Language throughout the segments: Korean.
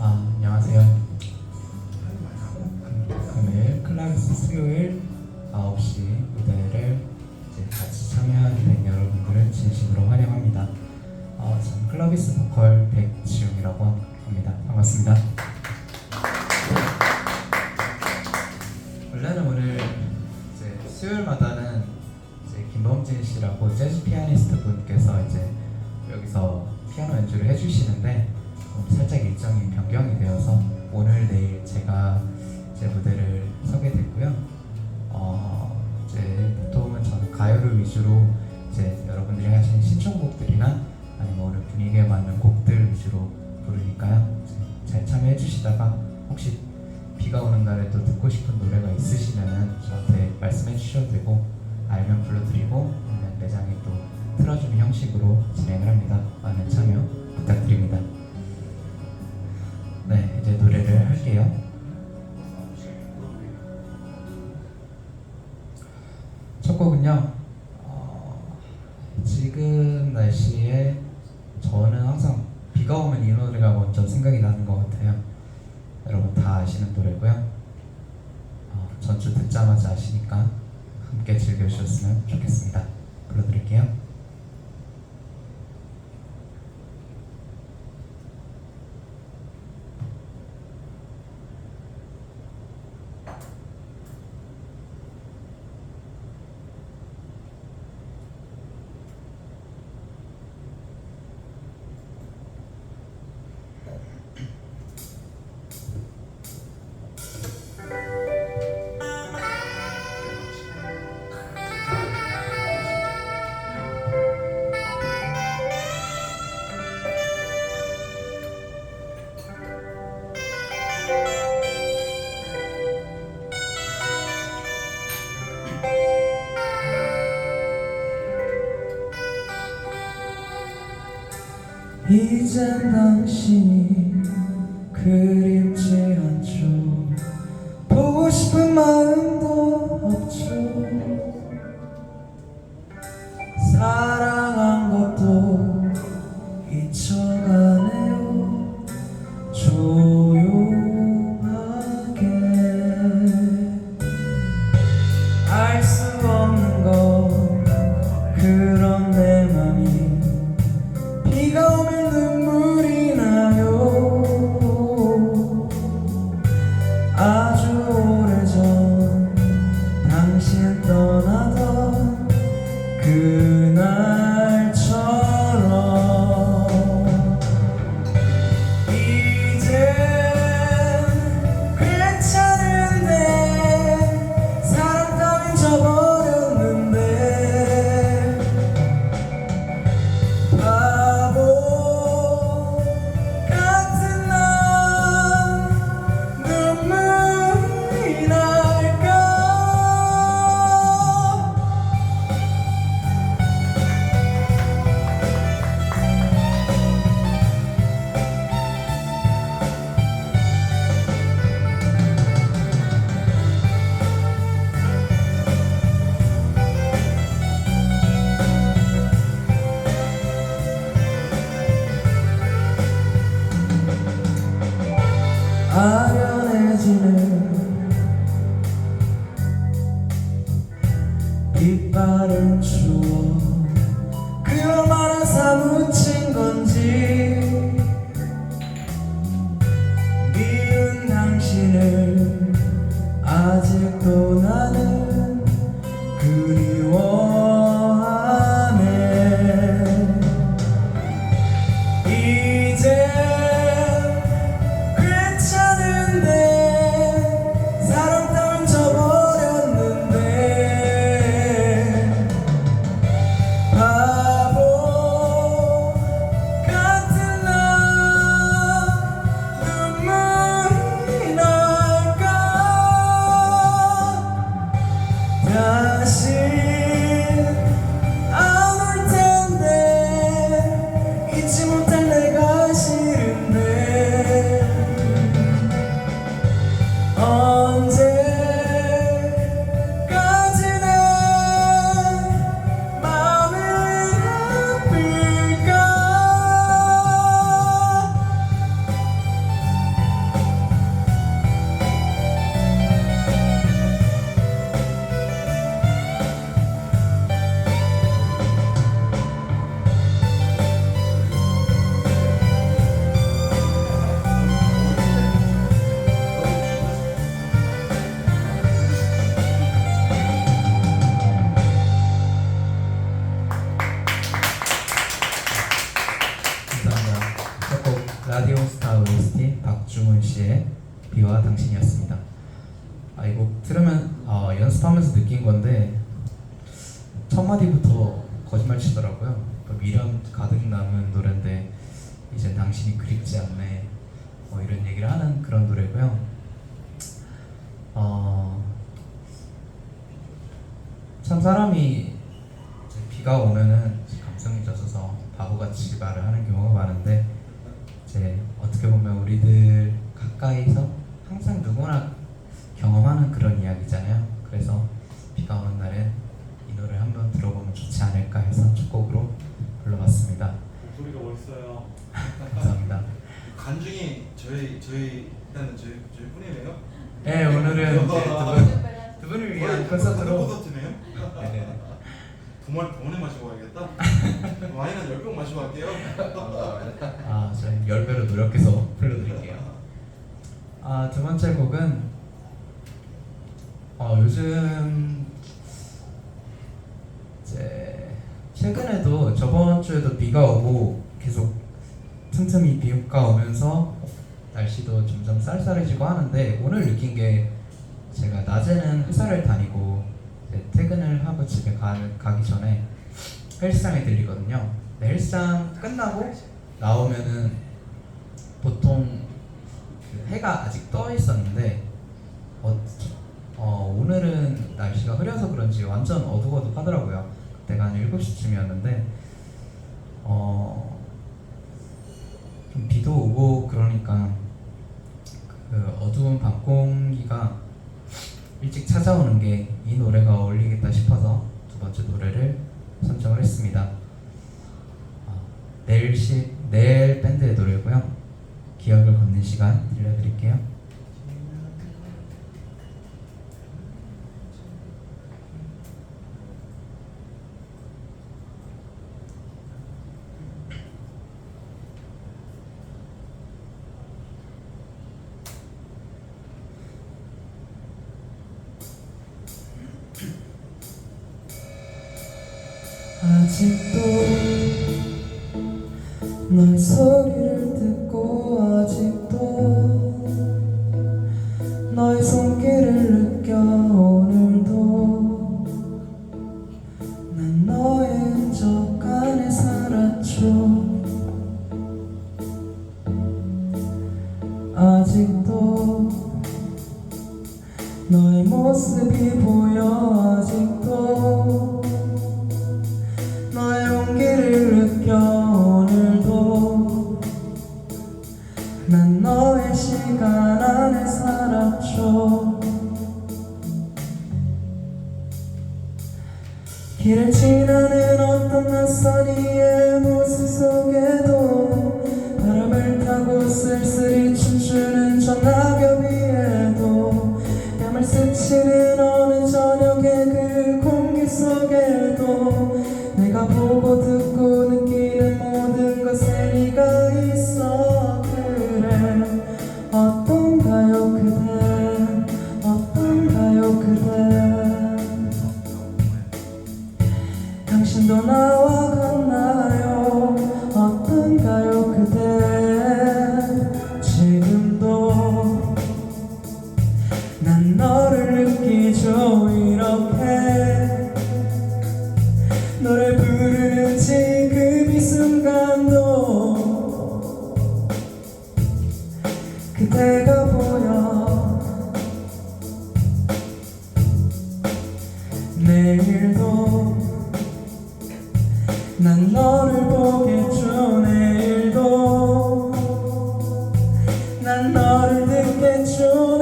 아, 안녕하세요. 금요일 클라비스 수요일 9시 무대를 이제 같이 참여하게 된 여러분들을 진심으로 환영합니다. 어, 저는 클라비스 보컬 백지웅이라고 합니다. 반갑습니다. 원래는 오늘 이제 수요일마다는 이제 김범진 씨라고 재즈 피아니스트 분께서 이제 여기서 피아노 연주를 해주시는데 일정이 변경이 되어서 오늘 내일 제가 제 무대를 서게 됐고요. 어 이제 보통은 저는 가요를 위주로 이제 여러분들이 하신 신청곡들이나 아니면 오늘 분위기에 맞는 곡들 위주로 부르니까요. 잘 참여해 주시다가 혹시 비가 오는 날에 또 듣고 싶은 노래가 있으시면 저한테 말씀해 주셔도 되고 알면 불러드리고 아니면 매장에 또 틀어주는 형식으로 진행을 합니다. 많은 참여 부탁드립니다. 네, 이제 노래를 할게요. 첫 곡은요. 어, 지금 날씨에 저는 항상 비가 오면 이 노래가 먼저 생각이 나는 것 같아요. 여러분 다 아시는 노래고요. 어, 전주 듣자마자 아시니까 함께 즐겨주셨으면 좋겠습니다. 불러드릴게요. 이젠 당신 가득 남은 노래인데 이제 당신이 그립지 않네. 뭐 이런 얘기를 하는 그런 노래고요. 어, 참 사람이 비가 오면은 감성이 젖어서 바보같이 말을 하는 경우가 많은데 이제 어떻게 보면 우리들 가까이서 항상 누구나 경험하는 그런 이야기잖아요. 그래서 비가 오는 날엔 이 노래를 한번 들어보면 좋지 않을까 해서 첫 곡으로 불러봤습니다. 목소리가 멋있어요. 감사합니다. 간중이 저희 저희 일단은 저희 저희 뿐이에요. 네 오늘은 이제 두, 분, 두 분을 위한 콘서트로 콘서트네요. 네네. 정말 병원에 마시고 가야겠다. 와인은 열병 마시고 갈게요. 아, 저희 열 배로 노력해서 불러드릴게요. 아, 두 번째 곡은 어, 요즘 이제 최근에도 저번 주에도 비가 오고 계속 틈틈이 비가 오면서 날씨도 점점 쌀쌀해지고 하는데 오늘 느낀 게 제가 낮에는 회사를 다니고 퇴근을 하고 집에 가, 가기 전에 헬스장에 들리거든요. 헬스장 끝나고 나오면은 보통 그 해가 아직 떠 있었는데 어, 어, 오늘은 날씨가 흐려서 그런지 완전 어둑어둑하더라고요. 그때가 한 7시쯤이었는데 어, 좀 비도 오고 그러니까 그 어두운 밤 공기가 일찍 찾아오는 게 이 노래가 어울리겠다 싶어서 두 번째 노래를 선정을 했습니다. 어, 내일 시 내일 밴드의 노래고요. 기억을 걷는 시간 들려드릴게요. and all. 것 듣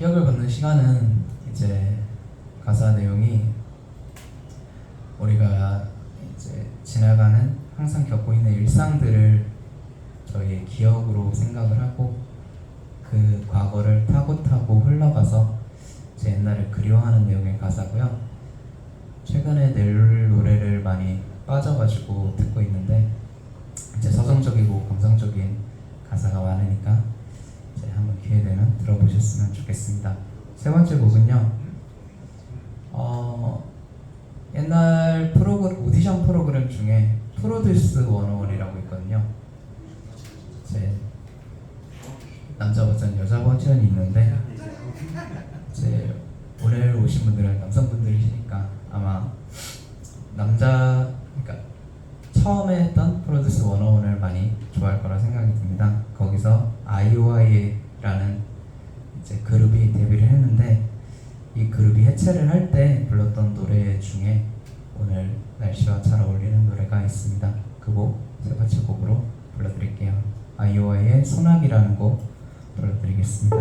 기억을 걷는 시간은 이제 가사 내용이 우리가 이제 지나가는 항상 겪고 있는 일상들을 저희의 기억으로 생각을 하고 그 과거를 타고 타고 흘러가서 제 옛날을 그리워하는 내용의 가사고요. 최근에 낼 노래를 많이 빠져가지고 듣고 있는데 이제 서정적이고 감성적인 가사가 많으니까 한번 기회 되면 들어보셨으면 좋겠습니다. 세 번째 곡은요. 어, 옛날 프로그램 오디션 프로그램 중에 프로듀스 101이라고 있거든요. 제 남자 버전 여자 버전이 있는데 이제 오늘 오신 분들은 남성분들이시니까 아마 남자 그러니까 처음에 했던 프로듀스 101을 많이 좋아할 거라 생각이 듭니다. 거기서 IOI라는 이제 그룹이 데뷔를 했는데 이 그룹이 해체를 할 때 불렀던 노래 중에 오늘 날씨와 잘 어울리는 노래가 있습니다. 그 곡 세 번째 곡으로 불러드릴게요. 아이오아이의 소나기라는 곡 불러드리겠습니다.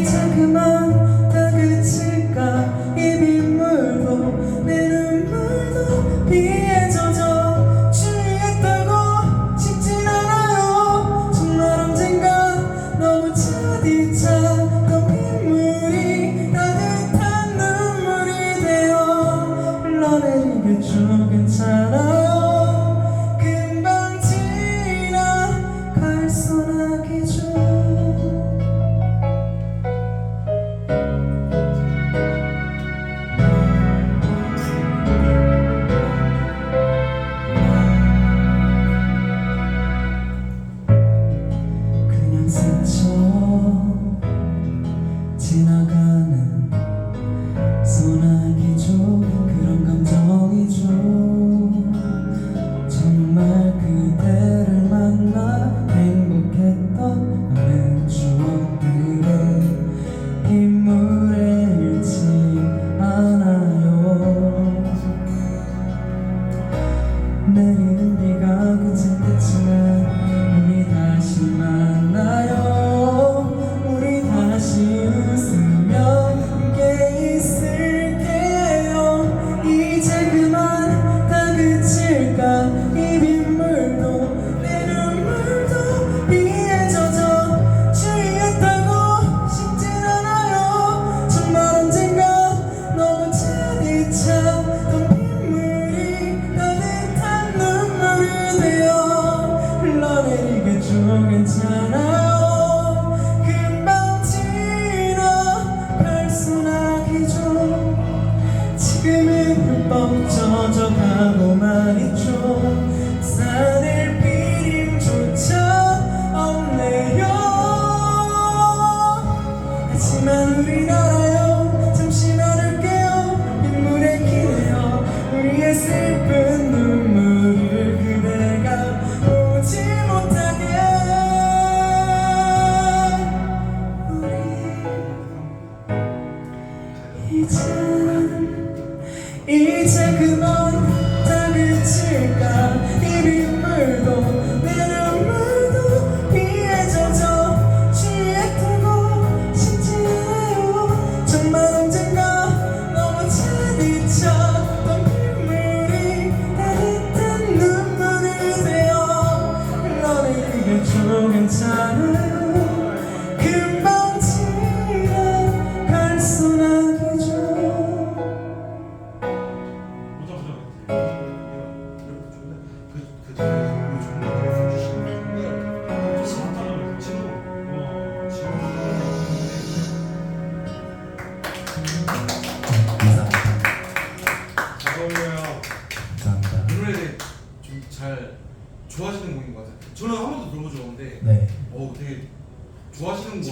이제 그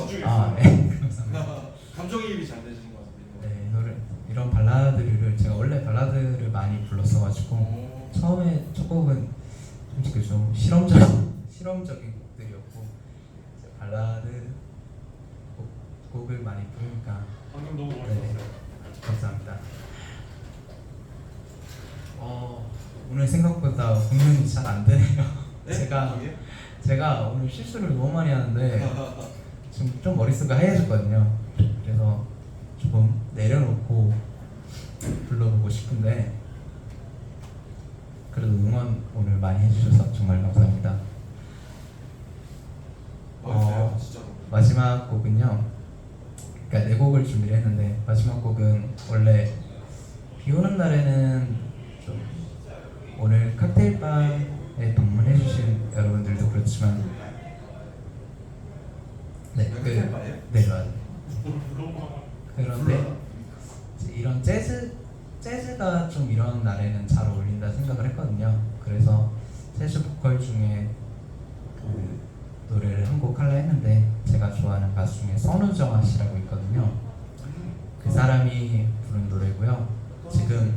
것 같아요. 아, 네. 감사합니다. 감정이입이 잘 되시는 것 같아요. 네, 이 노래 이런 발라드를 제가 원래 발라드를 많이 불렀어가지고 어. 처음에 첫 곡은 솔직히 좀 실험적인 실험적인 곡들이었고 이제 발라드 곡, 곡을 많이 부르니까 방금 너무 네. 멋있었어요. 감사합니다. 어, 오늘 생각보다 공연이 잘 안 되네요. 네? 제가 이게? 제가 오늘 실수를 너무 많이 하는데 지금 좀 머릿속이 하얘졌거든요. 그래서 조금 내려놓고 불러보고 싶은데 그래도 응원 오늘 많이 해주셔서 정말 감사합니다. 어. 진짜로. 마지막 곡은요. 그러니까 네 곡을 준비를 했는데 마지막 곡은 원래 비 오는 날에는 좀 오늘 칵테일바에 방문해주신 여러분들도 그렇지만 네, 그? 네. 그런데 이제 이런 재즈 재즈가 좀 이런 날에는 잘 어울린다 생각을 했거든요. 그래서 재즈 보컬 중에 그 노래를 한곡 하려 했는데 제가 좋아하는 가수 중에 선우정아 씨라고 있거든요. 그 사람이 부른 노래고요. 지금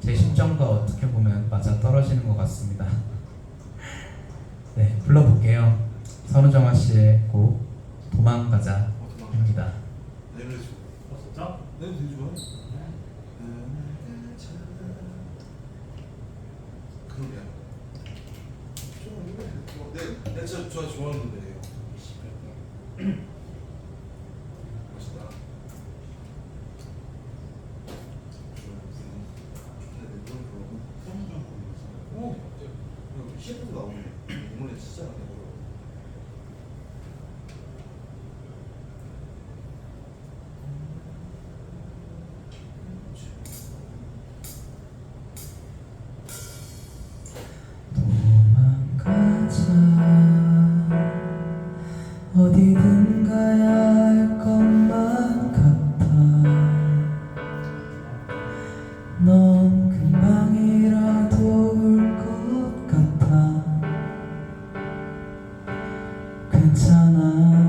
제 심정과 어떻게 보면 맞아 떨어지는 것 같습니다. 네, 불러볼게요. 선우정아 씨의 곡 도망가자 어, 도망가. 입니다. 네, 노래 좋아. 어 진짜? 네, 되게 좋아요. 그 노래야. 네, 네, 저, 저 좋아하는 노래예요. 괜찮아.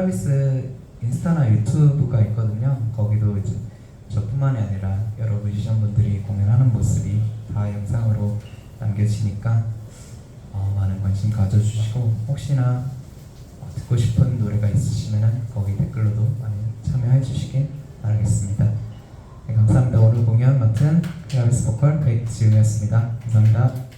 클라비스 인스타나 유튜브가 있거든요. 거기도 이제 저뿐만이 아니라 여러 뮤지션분들이 공연하는 모습이 다 영상으로 남겨지니까 어, 많은 관심 가져주시고 혹시나 듣고 싶은 노래가 있으시면 거기 댓글로도 많이 참여해 주시길 바라겠습니다. 네, 감사합니다. 오늘 공연 맡은 클라비스 보컬 백지웅이었습니다. 감사합니다.